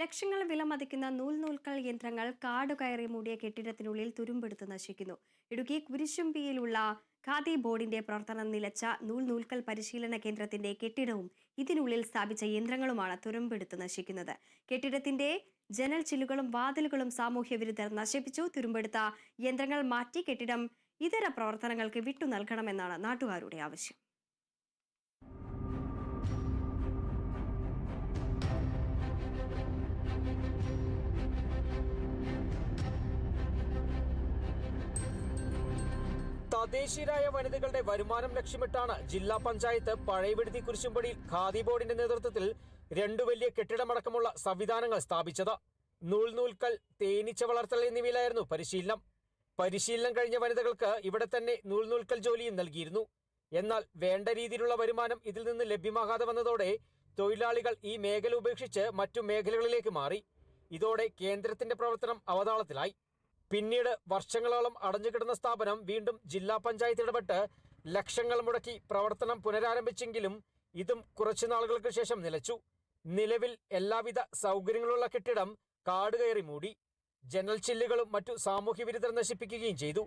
ലക്ഷങ്ങൾ വിലമതിക്കുന്ന നൂൽ നൂൽക്കൽ യന്ത്രങ്ങൾ കാട് കയറി മൂടിയ കെട്ടിടത്തിനുള്ളിൽ തുരുമ്പെടുത്ത് നശിക്കുന്നു. ഇടുക്കി കുരിശുംപിയിലുള്ള ഖാദി ബോർഡിന്റെ പ്രവർത്തനം നിലച്ച നൂൽ നൂൽക്കൽ പരിശീലന കേന്ദ്രത്തിന്റെ കെട്ടിടവും ഇതിനുള്ളിൽ സ്ഥാപിച്ച യന്ത്രങ്ങളുമാണ് തുരുമ്പെടുത്ത് നശിക്കുന്നത്. കെട്ടിടത്തിന്റെ ജനൽ ചില്ലുകളും വാതിലുകളും സാമൂഹ്യ വിരുദ്ധർ നശിപ്പിച്ചു. തുരുമ്പെടുത്ത യന്ത്രങ്ങൾ മാറ്റി കെട്ടിടം ഇതര പ്രവർത്തനങ്ങൾക്ക് വിട്ടു നൽകണമെന്നാണ് നാട്ടുകാരുടെ ആവശ്യം. തദ്ദേശീയരായ വനിതകളുടെ വരുമാനം ലക്ഷ്യമിട്ടാണ് ജില്ലാ പഞ്ചായത്ത് പഴയവിടുതി കുരിശുംപടിയിൽ ഖാദി ബോർഡിന്റെ നേതൃത്വത്തിൽ രണ്ടു വലിയ കെട്ടിടമടക്കമുള്ള സംവിധാനങ്ങൾ സ്ഥാപിച്ചത്. നൂൽനൂൽക്കൽ തേനീച്ച വളർത്തൽ എന്നിവയിലായിരുന്നു പരിശീലനം. പരിശീലനം കഴിഞ്ഞ വനിതകൾക്ക് ഇവിടെ തന്നെ നൂൽനൂൽക്കൽ ജോലിയും നൽകിയിരുന്നു. എന്നാൽ വേണ്ട രീതിയിലുള്ള വരുമാനം ഇതിൽ നിന്ന് ലഭ്യമാകാതെ വന്നതോടെ തൊഴിലാളികൾ ഈ മേഖല ഉപേക്ഷിച്ച് മറ്റു മേഖലകളിലേക്ക് മാറി. ഇതോടെ കേന്ദ്രത്തിന്റെ പ്രവർത്തനം അവതാളത്തിലായി. പിന്നീട് വർഷങ്ങളോളം അടഞ്ഞുകിടന്ന സ്ഥാപനം വീണ്ടും ജില്ലാ പഞ്ചായത്ത് ഇടപെട്ട് ലക്ഷങ്ങൾ മുടക്കി പ്രവർത്തനം പുനരാരംഭിച്ചെങ്കിലും ഇതും കുറച്ചു നാളുകൾക്ക് ശേഷം നിലച്ചു. നിലവിൽ എല്ലാവിധ സൗകര്യങ്ങളുള്ള കെട്ടിടം കാട് കയറി മൂടി ജനൽ ചില്ലുകളും മറ്റു സാമൂഹ്യ വിരുദ്ധർ നശിപ്പിക്കുകയും ചെയ്തു.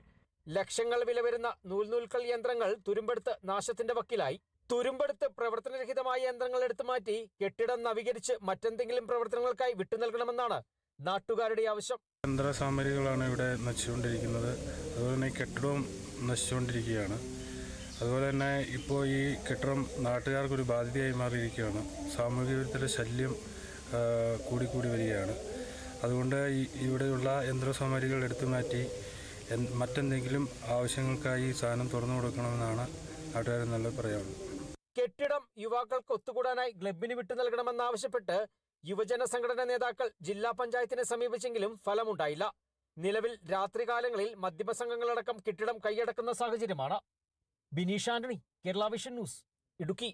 ലക്ഷങ്ങൾ വില വരുന്ന നൂൽ നൂൽക്കൽ യന്ത്രങ്ങൾ തുരുമ്പെടുത്ത് നാശത്തിന്റെ വക്കിലായി. തുരുമ്പെടുത്ത് പ്രവർത്തനരഹിതമായ യന്ത്രങ്ങൾ എടുത്തു മാറ്റി കെട്ടിടം നവീകരിച്ച് മറ്റെന്തെങ്കിലും പ്രവർത്തനങ്ങൾക്കായി വിട്ടു നൽകണമെന്നാണ് നാട്ടുകാരുടെ ആവശ്യം. യന്ത്ര സാമഗ്രികളാണ് ഇവിടെ നശിച്ചുകൊണ്ടിരിക്കുന്നത്. അതുപോലെ തന്നെ കെട്ടിടവും നശിച്ചുകൊണ്ടിരിക്കുകയാണ്. അതുപോലെ തന്നെ ഇപ്പോൾ ഈ കെട്ടിടം നാട്ടുകാർക്കൊരു ബാധ്യതയായി മാറിയിരിക്കുകയാണ്. സാമൂഹിക വിരുദ്ധരുടെ ശല്യം കൂടിക്കൂടി വരികയാണ്. അതുകൊണ്ട് ഇവിടെയുള്ള യന്ത്ര സാമഗ്രികൾ എടുത്തു മാറ്റി മറ്റെന്തെങ്കിലും ആവശ്യങ്ങൾക്കായി സാധനം തുറന്നു കൊടുക്കണമെന്നാണ് നാട്ടുകാർ നല്ല പറയാനുള്ളത് കെട്ടിടം യുവാക്കൾക്ക് ഒത്തുകൂടാനായി ക്ലബിന് വിട്ടു നൽകണമെന്നാവശ്യപ്പെട്ട് യുവജന സംഘടനാ നേതാക്കൾ ജില്ലാ പഞ്ചായത്തിനെ സമീപിച്ചെങ്കിലും ഫലമുണ്ടായില്ല. നിലവിൽ രാത്രികാലങ്ങളിൽ മദ്യപസംഘങ്ങളടക്കം കെട്ടിടം കൈയടക്കുന്ന സാഹചര്യമാണ്. Bineesh Antony Kerala vision news Idukki.